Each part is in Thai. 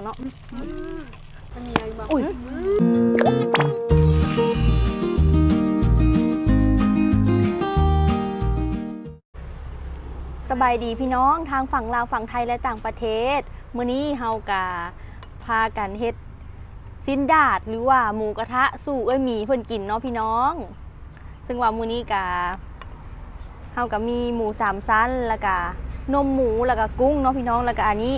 อะเนาะอันนี้อะไรบ้างอุ้ยสบายดีพี่น้องทางฝั่งลาวฝั่งไทยและต่างประเทศ มื้อนี้เฮากะพากันเฮ็ดซินดาดหรือว่าหมูกระทะสู่เอ้ยหมีเพิ่นกินเนาะพี่น้อง ซึ่งว่ามื้อนี้กะเฮาก็มีหมูสามชั้นแล้วก็นมหมูแล้วก็กุ้งเนาะพี่น้องแล้วก็อันนี้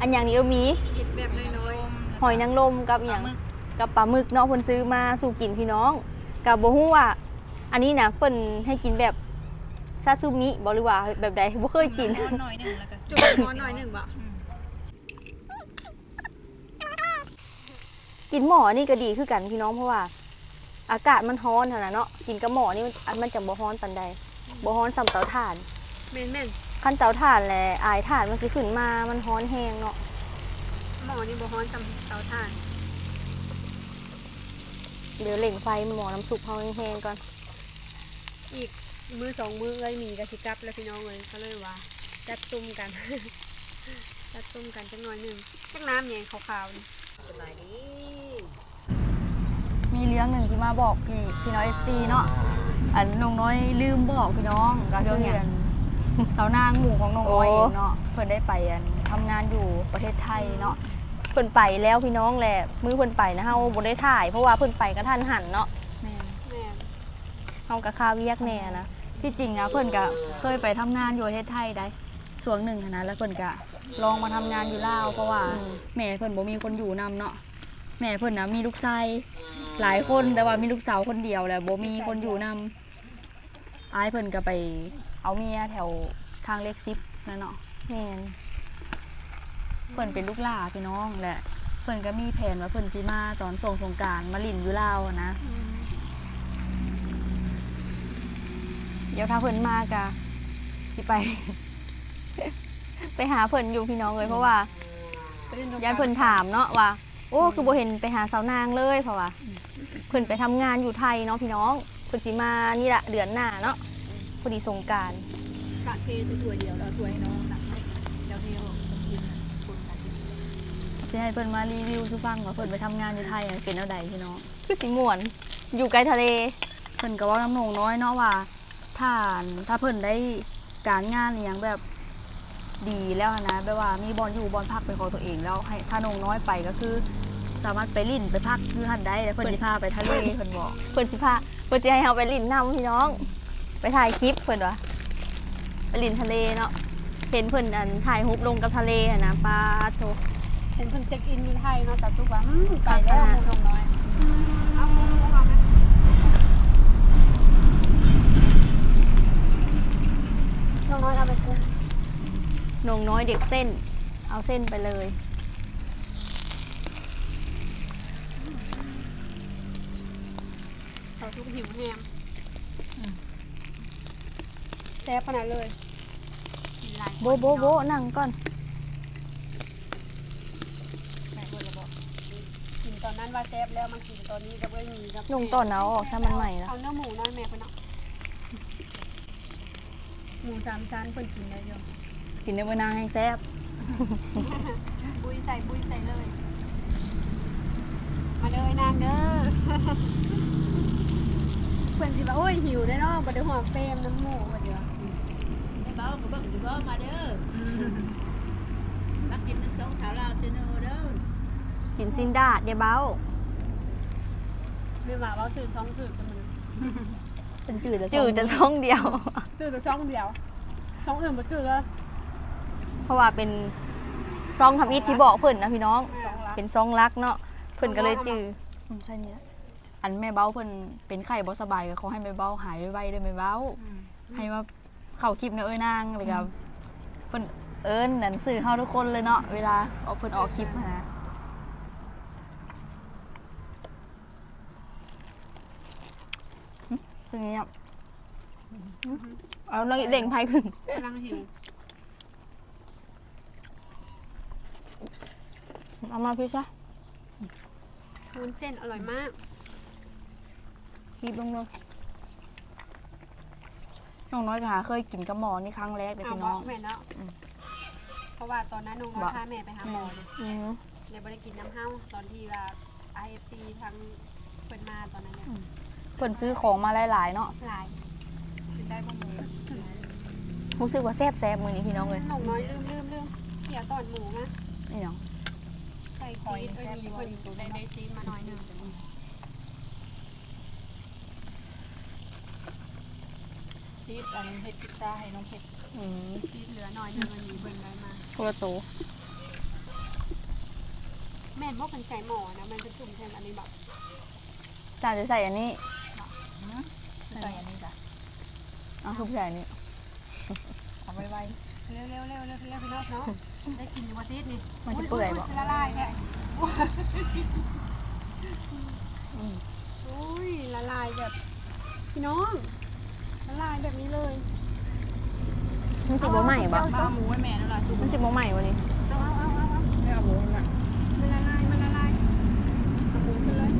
อันอย่างนี้เอ้ยหมีกินแบบน้อยหอยนางรมกับอย่างกับปลาหมึกเนาะเพิ่นซื้อมาสู่กินพี่น้องกับบ่ฮู้ว่าอันนี้นะเพิ่นให้กินแบบซาซูมิบ่หรือว่าแบบใดบ่เคยกินร้อนหน่อยหนึ่งแล้วก็ๆจุ่มร้อนหน่อยหนึ่งบ่กินหมอนี่ก็ดีคือกันพี่น้องเพราะว่า อากาศมันร้อนหั่นน่ะเนาะกินกับหมอนี่มันมันจะบ่ร้อนปานใดบ่ร้อนสำเตาถ่านเม่นเม่นคันเตาถ่านแหละอายถ่านมันสิขึ้นมา มันร้อนแฮงเนาะหมอนี่บ่ฮ้อนทำเตาถ่าน เดี๋ยวเล่งไฟหมอน้ำซุปเฮาแห้งๆก่อน อีกมือสองมือเลยมีกะสิกลับแล้วพี่น้องเลยเขาเลยว่าจัดตุ้มกัน จัดตุ้มกันจังหน่อยหนึ่งจักน้ำเนี่ยขาวๆนี่สบายดีมีเรื่องหนึ่งที่มาบอกพี่พี่น้อง FC เนาะอันน้องน้อยลืมบอกพี่น้องก็คือเรียน สาวนางหมู่ของน้องน้อยเองเนาะเพิ่นได้ไปอันทำงานอยู่ประเทศไทยเนาะเพิ่นไปแล้วพี่น้องแหละมื้อเพิ่นไปนะเฮาบ่ได้ถ่าย เพราะว่าเพิ่นไปกระทันหันเนาะแม่นเฮาก็คาเวียกแน่นะที่จริงนะเพิ่นก็เคยไปทำงานอยู่ประเทศไทยได้ส่วนหนึ่งหั้นนะแล้วเพิ่นก็ลองมาทำงานอยู่ลาวเพราะว่าอืมแม่เพิ่นบ่มีคนอยู่นํเนาะแม่เพิ่นนะมีลูกชายหลายคนแต่ว่ามีลูกสาวคนเดียวแหละบ่มีคนอยู่นํ อายเพิ่นก็ไป เอาเมียแถวทางเล็กซิปนั่นเนาะแม่นเพิ่นเป็นลูกหลาพี่น้องแหละเพิ่นก็มีแผนว่าเพิ่นสิมาตอนส่งสงกรารมาลินอยู่ลาวอะนะเดี๋ยวถ้าเพิ่นมากะสิไป ไปหาเพิ่นอยู่พี่น้องเลยเพราะว่าไปเล่นสงกรยายเพิ่นถามเนาะว่า โอ้คือบ่เห็นไปหาสาวนางเลยเพราะว่าเพิ่นไปทำงานอยู่ไทยเนาะพี่น้อง เพิ่นสิมานี่ละเดือนหน้าเนาะพอดีสงกรารกะเทใส่ถ้วยเดียวแล้วถ้วยให้น้องหนักให้เดี๋ยวเดียวต้องกินนะคนกันสิให้เพิ่นมารีวิวให้ฟังว่าเพิ่นไปทำงานอยู่ไทยอะเป็นแนวใดพี่น้อง คือสิม่วน อยู่ไกลทะเล เพิ่นก็เว่าน้ำหนงน้อยเนาะว่าถ้าถ้าเพิ่นได้การงานอหย่างแบบดีแล้วนะแบบว่ามีบอลอยู่บอลพักเป็นของตัวเองแล้วให้ถ้าหนงน้อยไปก็คือ สามารถไปลิ่นไปพักคือหันได้แล้วเพิ่นสิพาไปทะเลเพิ่นบอกเพิ่นสิพาเพิ่นสิให้เฮาไปลินน้ำพี่น้อง ไปถ่ายคลิปเพิ่นว่าไปลินทะเลเนาะเห็นเพิ่นอันถ่ายรูปลงกับทะเลอะนะปลาโตเห็นเพิ่นเช็คอินอยู่ไทยเนาะแต่ทุกว่าอืมไปแล้วหมูน้องน้อยเอาหมูเอาไหมน้องน้อยเอาไปกุ้งนงน้อยเด็กเส้น เอาเส้นไปเลย หิวแฮมแซ่บขนาดเลยกินหลายโบโบโบนั่งก่อนแม่เพิ่นเลยบอกกินตอนนั้นว่าแซ่บแล้วมากินตอนนี้ก็ไม่มีครับนงต้นเอาออกถ้ามันใหม่ละเอาเนื้อหมูน้อยแม่เพิ่นเอาหมูสามชั้นเพิ่นกินได้เยอะกินได้บ่นางแห้งแซ่บบุยใส่บุยใส่เลย มาเลยนางเด้อ เพิ่นสิว่าโอ้ยหิวได้เนาะบ่ได้หอมเฟรมน้ำหมูบ่เดี๋ยวเบ้าก็เบิ่งอยู่บ่มาเด้อมากินน้ำส้มสาวลาวซื้อเนอเด้อกินซินดาดเดี๋ยวเบ้าไม่ว่าเว้าซื้อท้องซื้อกันมันเป็นจืดจืดจะท้องเดียวซื้อแต่ช่องเดียวช่องอื่นบ่ซื้อเลยเพราะว่าเป็นซองทำอิฐที่บอกเพิ่นนะพี่น้อง ช่องละเป็นซองรักเนาะเพิ่นก็เลยจืออืมใช่นี่แหละ อันแม่เบ้าเพิ่นเป็นไข้บ่สบายก็ขอให้แม่เบ้าหายไวๆเด้อแม่เบ้า ให้มาเข้าคลิปเนอะเอ้ยนางเลยครับเพิ่นเอิ้นหนังสือเข้าทุกคนเลยเนาะเวลาเอาเพิ่นออกคลิปนะหึคืออย่างเงี้ยเอาแล้วเด่งไพ่ขึ้นกำลังหิวเอามาพี่ซะวุ้นเส้นอร่อยมาก คลิปลงเลยน้องน้อยก็หาเคยกินกับหมอนี่ครั้งแรกเลยเอาพี่บน้ออกง แม่เนาะเพราะว่าตอนนั้นน้องมาพาแม่ไปหาหมอเลยอืม เลยบ่ได้กินน้ำเฮาตอนที่ว่า IFC ทางเพิ่นมาตอนนั้นเนี่ยเพิ่นซื้อของมาหลายๆเนาะหลายกินได้บ่หมูรู้สึกว่าแซ่บแซ่บๆมื้อนี้พี่น้องเลยหนกน้อยลืมลืมลืมเขี่ยตอนหมูนะนี่เนาะใส่ชีสเอ้ยมีเพิ่นได้ได้ชีสมาหน่อยหนึง ชีสอันนี้เฮ็ดพิซซ่าให้น้องเผ็ดอืมชีสเหลือหน่อยหนึงมันมีเพิ่นได้มาโคตรโตแม่นบ่เพิ่นใส่หม้อนะมันเป็นจุ่มแทนอันนี้แบบจานจะใส่อันนี้ใส่อันนี้จ้ะเอาทุกใส่อันนี้เอาไว้ไว้เร็วเร็วเร็วเร็วเร็วพี่น้องเนาะได้กินอยู่วันอาทิตย์นี่มันจะเปื่อยบ่ละลายแค่อุ้ยละลายแบบพี่น้อง ละลายแบบนี้เลยมันสิบ่ใหม่บ่บ้าหมูไว้แม่นั่นล่ะจุ๊บมันสิบ่ใหม่บ่นี่เอาเอาเอาเอาเอาไม่เอาหมูน่ะมันละลายมันละลายเอาหมูขึ้นเลย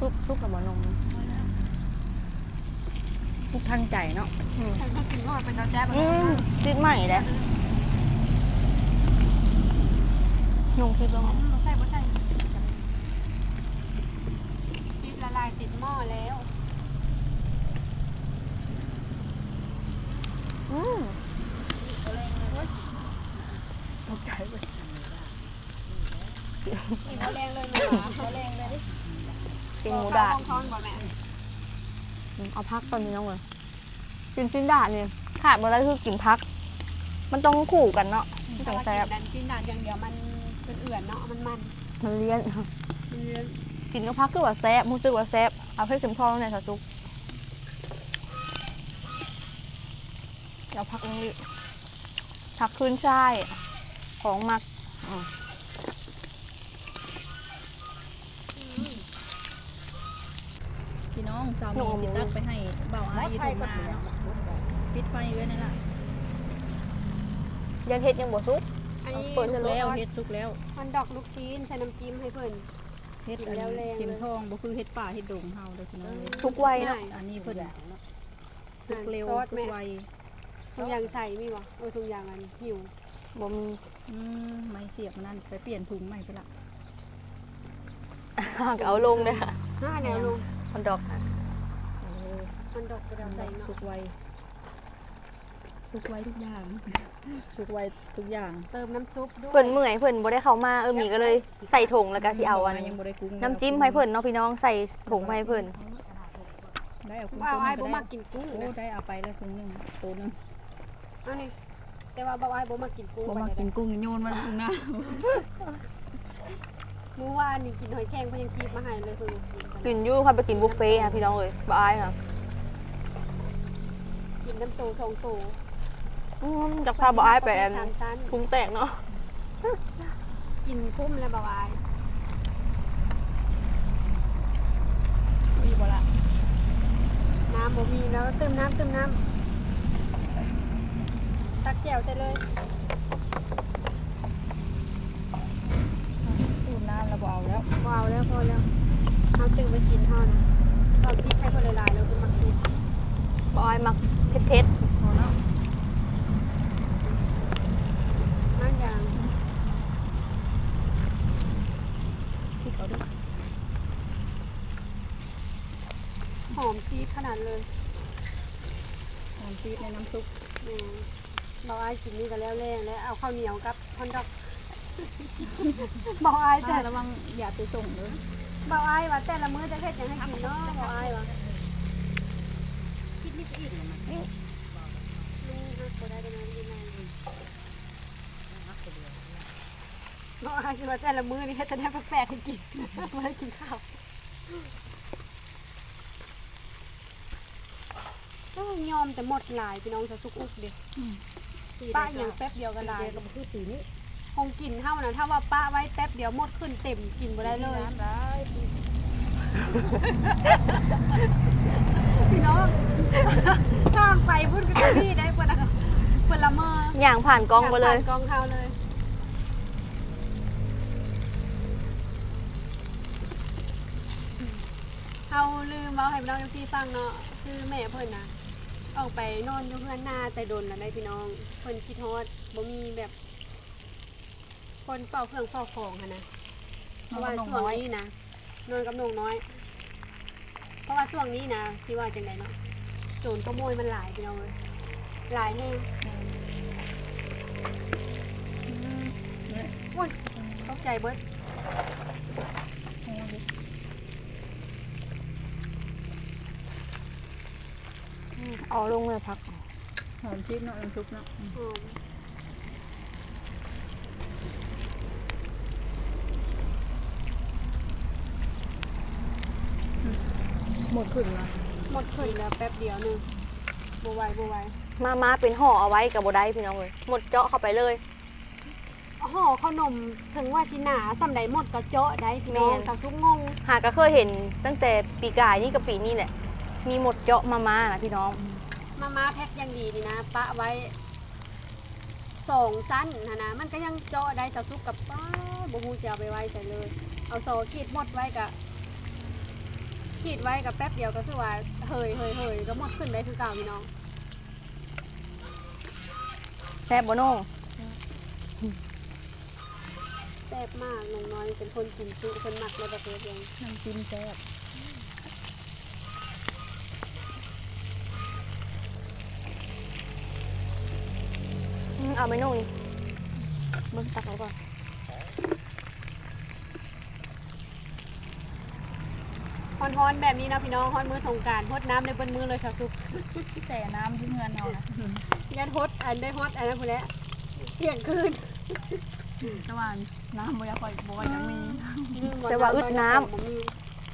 ซุปซุปกับบ่นมทุกท่านใจเนาะฉันก็กินก็เป็นตาแจ๊บอืมติดใหม่เด้นงคิดว่า บ่ใส่บ่ใส่ชีส ละลายติดหม้อแล้วอืมตกใจเว้ยกินเอาแรงเลยแม่หมาเอาแรงเลยกินหมูดาดท้องบ่แม่อืมเอาพักตอนนี้น้องเลยกินชิ้นดาดนี่ขาดบ่ได้คือกินพัก มันต้องคู่กันเนาะมันแต่ต้องว่าแซ่กิบนดันกินดันอย่างเดียวมันเป็นเอื่อนเนาะมันมัน มันเลี้ยนมันเรื่อง กินก็พักคือว่าแซ่บรู้สึกว่าแซ่บเอาให้เข็มทองเนี่ยสาซุกเอาพักนี้พักขึ้นช่ายของมักอืมพี่น้องสาวมีติดตั้งไปให้เบาอ้ายอยู่ตรงหน้าเนาะปิดไฟไว้นั่นล่ะยังเฮ็ดยังบ่ซุกอันนี้เปิดสุกแล้วเฮ็ดสุกแล้วมันดอกลูกชิ้นใส่น้ำจิ้มให้เพิ่น เฮ็ดกิอันนแล้วแรงเข็มเลยทองบ่คือเฮ็ดป่าเฮ็ดดงเฮาเด้อพี่น้องเอ้ยซุกไวเนาะอันนี้เพิ่นสุกเร็วซอสสุแม่กไวทุกอย่างใส่มีบ่เออทุกอย่างอันหิวบ่มีอืมไม่เสียบมันนั่นไปเปลี่ยนถุงใหม่ไปละก็เอาลงเลยค่ะห้าแนวลงคนดอกค่ะมันดอกกระดาษใส่เนาะสุกไว สุกไวทุกอย่างสุกไวทุกอย่างเติมน้ำซุปด้วยเพิ่นเมื่อยเพิ่นบ่ได้เข้ามาเออหมีก็เลยใส่ถุงแล้วก็สิเอาอันยังบ่ได้กุ้งน้ำจิ้มให้เพิ่นเนาะพี่น้องใส่ถุงให้เพิ่นได้เอากุ้งว่าไอ้ายตัวบ่หนึ่งมากินกุ้งโอ้ได้เอาไปแล้วถุงหนึงตัวหนึงอันนี้แต่ว่าบ่าวไอ้ายบ่มากินกุ้งบ่ไปมาเลยกินกุ้งโยนมันถุงหน้าเมื่อวานนี่กินหอยแครงเพิ่นยังคีบมาให้เลยเพิ่นกินกันกินอยู่ค่ะไปกินบุฟเฟ่ต์ค่ะพี่น้องเอ้ยบ่อายค่ะกินน้ำโตสองโต อืมจักพาบ่อายไปอันสามชั้นพุงแตกเนาะกินคุ้มแล้วบ่าวไอ้ายมีบ่ละน้ำบ่มีแล้วเติมน้ำเติมน้ำตักแจ่วใส่เลยตูนน้ำแล้วบ่เอาแล้วว้าวแล้วพอแล้วเอาตึงไปกินเท่านะตอนที่ใครคนละลายๆแล้วก็มากินบ่อายมักเผ็ดพอแล้ว มากอย่าง พริกเอาด้วย หอมชีสขนาดเลยน้ำซีดในน้ำซุปแหมเบาอายกินนี่ก็แล้วแรงแล้วเอาข้าวเหนียวกับฮอนดอกเบาอายแต่แต่ระวังอย่าไปส่งเด้อเบาอายว่าแต่ละมื้อจะเฮ็ดหยังให้กินเนาะเบาอายว่าคิดนิดอีกนี่ฮักบ่ได้ได้นอนดีไหนเบาอายคือว่าแต่ละมื้อนี่เฮ็ดแต่แนวแปลกๆให้กินบ่ได้กินข้าว โอ้ยอมแต่หมดหลายพี่น้องจะสุกอุกเด้ป้าอย่างแป๊บเดียวก็หลายก็คือสีนี้คงกินเท่านะถ้าว่าป้าไว้แป๊บเดียวหมดขึ้นเต็มกินบ่ได้เลยน้ำได้พี่น้องทางไปพุ่นก็จะพี่ได้เปิดละเปิดละเมอๆอย่างผ่านกล้องไปเลยผ่านกองเท้าเลยเอาลืมเอาให้พี่น้องพี่ฟังเนาะคือแม่เพิ่นนะ ออกไปนอนอยู่เพื่อนหน้าแต่โดนแล้วได้พี่น้อง คนคิดฮอดบ่มีแบบ คนเฝ้าเครื่องเฝ้าของค่ะนะเพราะว่าช่วงนี้นะนอนกับนงน้อย เพราะว่าช่วงนี้นะที่ว่าจังไดเนาะโจรขโมยมันหลายพี่น้องเลยหลายแน่โอ้ยตกใจเบิด เอาลงเลยพักหอมชีสเนาะน้ำซุปเนาะหอมหมดขึ้นละหมดขึ้นแล้วแป๊บเดียวหนึงบ่ไหวบ่ไหวมามาเป็นห่อเอาไว้กับโบได้พี่น้องเลยหมดเจาะเข้าไปเลยห่อขนมถึงว่าสิหนาสำใดหมดก็เจาะได้พี่น้องแม่นกับทุกงงหาก็เคยเห็นตั้งแต่ปีกายนี่กับปีนี้แหละ มีหมดเจาะมามานะพี่น้อง มาม่าแพ็คอยังดีดีนะ ปะไว้สองสั้นนะนะ มันก็ยังเจาะได้สะทุกกับป้าบูฮูจะเอาไปไว้ใส่เลย เอาโซขีดหมดไว้กับขีดไว้กับแป๊บเดียวก็คือว่าเฮยเฮยเฮยก็หมดขึ้นได้คือเก่าพี่น้องแซ่บบ่น้องแซ่บมากน้องน้อยเป็นคนกินจุคนมักในประเทศเองน้ำจิ้มแซ่บ เอาไหม่น้องนี่เบิ่งตักไว้ก่อนฮ้อนๆแบบนี้นะพี่น้องฮ้อนมือสงกรารพดน้ำในบนมือเลยค่ะทุกแต่น้ำที่เงินเอานะยันฮดอันได้ฮดอันนั้นพอแล้วเที่ยงคืนตะวันน้ำบ่อยากค่อยบ่อยากมีแต่ว่าอึดน้ำบ่มี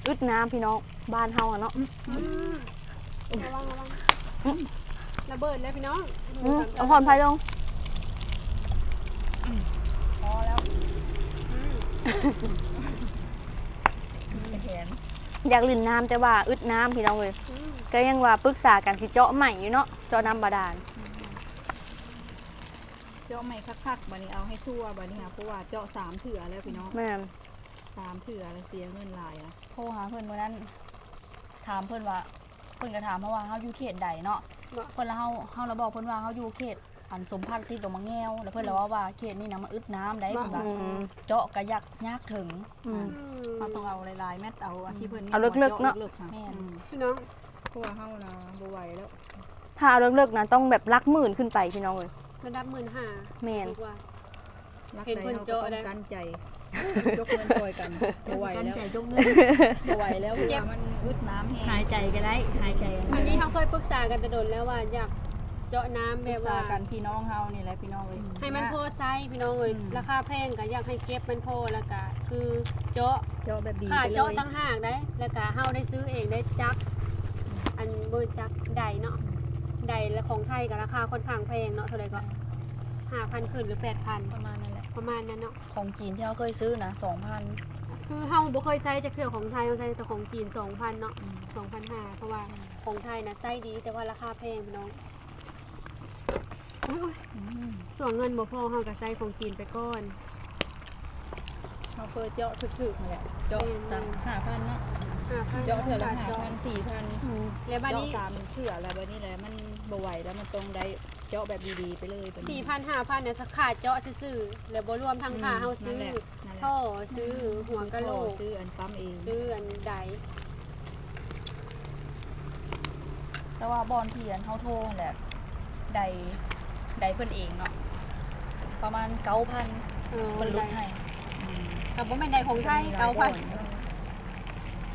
อึดน้ำพี่น้องบ้านเฮาอะเนาะอืมระวังระวังระเบิดเลยพี่น้องอืมเอาหอนไฟลงพ อแล้วอืมแขนอยากลื่นน้ำแต่ว่าอึดน้ำพี่น้องเลยอืมก็ยังว่าปรึกษากันสิเจาะใหม่อยู่เนาะเจาะน้ำบาดาลเจาะไม่คักๆบัดนี้เอาให้ทั่วบัดนี้ค่ะเพราะว่าเจาะสามเถื่อแล้วพี่น้องแม่นสามเถื่อแล้วเสียเงินหลายอะโทรหาเพื่อนวันนั้น ถามเพื่อนว่า เพื่อนก็ถามเพราะว่าเฮาอยู่เขตใดเนาะบ่เพื่อนแล้วเฮาเฮาเราบอกเพื่อนว่าเฮาอยู่เขต อันสมพันธ์ที่ตรงมังแงวแล้วเพื่อนเราว่าว่าเขตนี้นะมันอึดน้ำได้เพิ่นว่าอืม เจาะกระยักยากถึงอืม เราต้องเอาหลายๆแมตเอาอันที่เพิ่นเอาลึกๆเนาะลึกๆค่ะแม่นอืมพี่น้องเพราะว่าเฮานะบ่ไหวแล้วถ้าเอาเลิกๆนะต้องแบบรักหมื่นขึ้นไปพี่น้องเลยระดับหมื่นห้าแม่นดีกว่ารักเห็นใดเพิ่นเฮาก็เจาะต้องได้ กันใจยกเงินช่วยกันบ่ไหวกันแล้วใจยกเงินบ่ไหวแล้วเพราะว่ามันอึดน้ำแห้งหายใจก็ได้หายใจก็อัได้นนี้เขาเคยปรึกษากันแต่โดนแล้วว่าอยาก เจาะน้ำแบแบบบว่าว่ากันพี่น้องเฮานี่แหละพี่น้องเอ้ย ให้มันพอไซส์พี่น้องเอ้ยอืม ราคาแพงก็อยากให้เก็บมันพอแล้วก็คือเจาะ เจาะแบบดีค่าไปเลเจาะยตั้งหากได้ แล้วก็เฮาได้ซื้อเองได้จัก อันเบอร์จักใดเนาะใดและของไทยก็ราคาค่อนข้างแพงเนาะเท่าไหร่ก็ห้าพันขึ้นหรือแปดพันประมาณนั้นแหละ ประมาณนั้นเนาะ ของจีนที่เราเคยซื้อนะ2,000คือเฮาบ่เคยใช้จะเครือของไทยเฮาใช้แต่ของจีน2,000เนาะ2,500เพราะว่าของไทยนะใช้ดีแต่ว่าราคาแพงพี่น้องอุ๊ยๆ ส่วนเงินบ่พอเฮาก็ใช้ของจีนไปก่อนเฮาเคยเจาะถึกๆนั่นแหละเจาะตั้ง5,000เนาะ5,000เจาะเถื่อละเจาะ5,000 4,000แล้วบัดเจาะนี้สามเถื่ออะไรแบบนี้แหละมันบ่ไหวแล้วมันต้องได้เจาะแบบดีๆไปเลยแบบนี้สี่พันห้าพันเนี่ยสักขาดเจาะซื่อๆแล้วบ่รวมทั้งค่าเฮาซื้อนั่นแหละนั่นแหละท่อซื้อหัวกะโหลกซื้ออันปั๊มเองซื้ออันใดแต่ว่าบอลที่อันเฮาโทรนั่นแหละใด ใดเพิ่นเองเนาะประมาณ9,000เออเพิ่นลดให้กับบ่แม่นใดของไทยเอาไป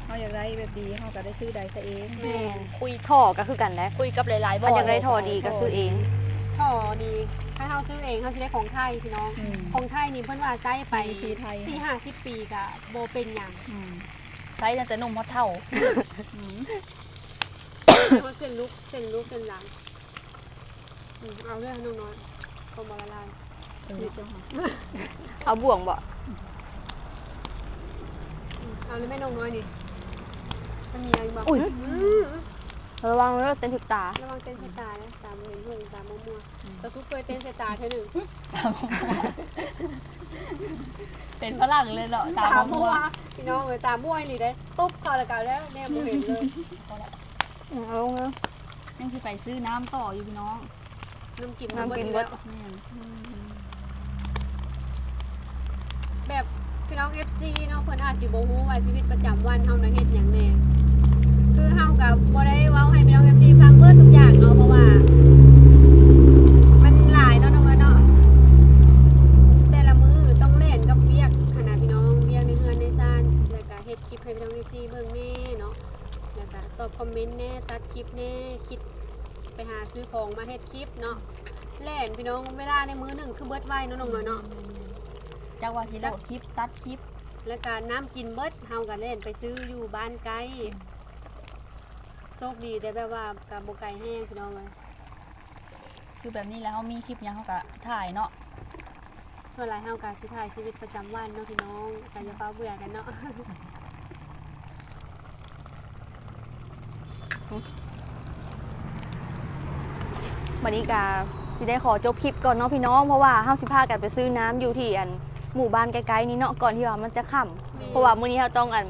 เขาอยากได้แบบดีเขาก็ได้ซื้อใดซะเองแม่นคุยท่อก็คือกันนะคุยกับหลายๆบถ้าออลยากได้ท่อดีก็ซื้อเอง ท่อดีถ้าเฮาซื้อเองเฮาสิได้ของไทยพี่น้อง อืม ของไทยนี่เพิ่นว่าใช้ไปไปที่ไทย สี่ห้าสิบปีก็บ่เป็นหยังอืมใช้ตั้งแต่หนุ่มฮอดเท่า อืมเฮาเส้นลุกเส้นลุกเส้นหลังอืม เอาเรื่องน้องน้อยก็บ่ละลายเออเจ้าค่ะเอาบ่วงบ่อืมเอาเลยแม่น้องน้อยนี่มันมีอะไรบ่อุ้ยอืมระวังเลิกเต้นถึกตาระวังเต้นสายตานะตามเห็นหุ่งตามมัวๆแต่ทุกเคยเต้นสายตาเท่าหนึ่งเป็นฝรั่งเลยเนาะตาตามมัมั่ววพี่น้องเอ้ยตามมั่วอีหลีได้ตุ๊บเข้าและกันแล้วแน่บ่เห็นเลยอืมเอาลงนะยังสิไปซื้อน้ำต่ออยู่พี่น้อง น้ำกินน้ำกินเบิเบิดดแม่นแบบพี่น้อง FC เนาะเพิ่นอาจสิบ่ฮู้ว่าชีวิตประจำวันเฮาน่ะเฮ็ดหยังแน่คือเฮาก็บ่ได้เว้าให้พี่น้อง FC ฟังเบิดทุกอย่างเนาะเพราะว่า มันหลายเนาะน้องเนาะแต่ละมื้อต้องเล่นกับเวียกขนาดพี่น้องเวียกในเฮือนในซ่านแล้วก็เฮ็ดคลิปให้พี่น้อง FC เบิ่งแน่เนาะแล้วก็ตอบคอมเมนต์แน่ตัดคลิปแน่คิด ไปหาซื้อของมาเฮ็ดคลิปเนาะแล่นพี่น้องเวลาในมื้อหนึงคือเบิดไวเนาะน้องเนาะจักว่าสิโหลดคลิปตัดคลิปแล้วก็น้ำกินเบิดเฮาก็เล่นไปซื้ออยู่บ้านไกลโชคดีแต่แบบว่ากับบ่ไกลแห้งพี่น้องเลยคือแบบนี้แล้วเขามีคลิปหยังเขาก็ถ่ายเนาะส่วนหลายเฮาก็สิถ่ายชีวิตประจำวันเนาะพี่น้องก็อย่าเฝ้าเบื่อกันเนาะ บัดนี้กาสิได้ขอจบคลิปก่อนเนาะพี่น้องเพราะว่าเฮาสิพากันไปซื้อน้ำอยู่ที่อันหมู่บ้านใกล้ๆนี้เนาะก่อนที่ว่ามันจะค่ำเพราะว่ามื้อนี้เราต้องอัน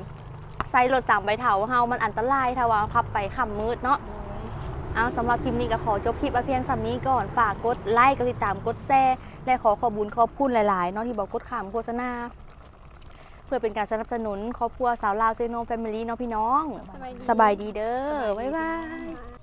ใส่รถสามใบเถาเฮามันอันตรายถ้าว่าขับไปค่ำมืดเนาะเอาสำหรับคลิปนี้ก็ขอจบคลิปเอาเพียงสำนี้ก่อนฝากกดไลค์กดติดตามกดแชร์และขอขอบคุญขอบคุณหลายๆเนาะที่บอกกดขามโฆษณาเพื่อเป็นการสนับสนุนครอบครัวสาวลาวเซโนแฟมิลี่เนาะพี่น้อง สบายดีสบายดีเด้อบ๊ายบายบาย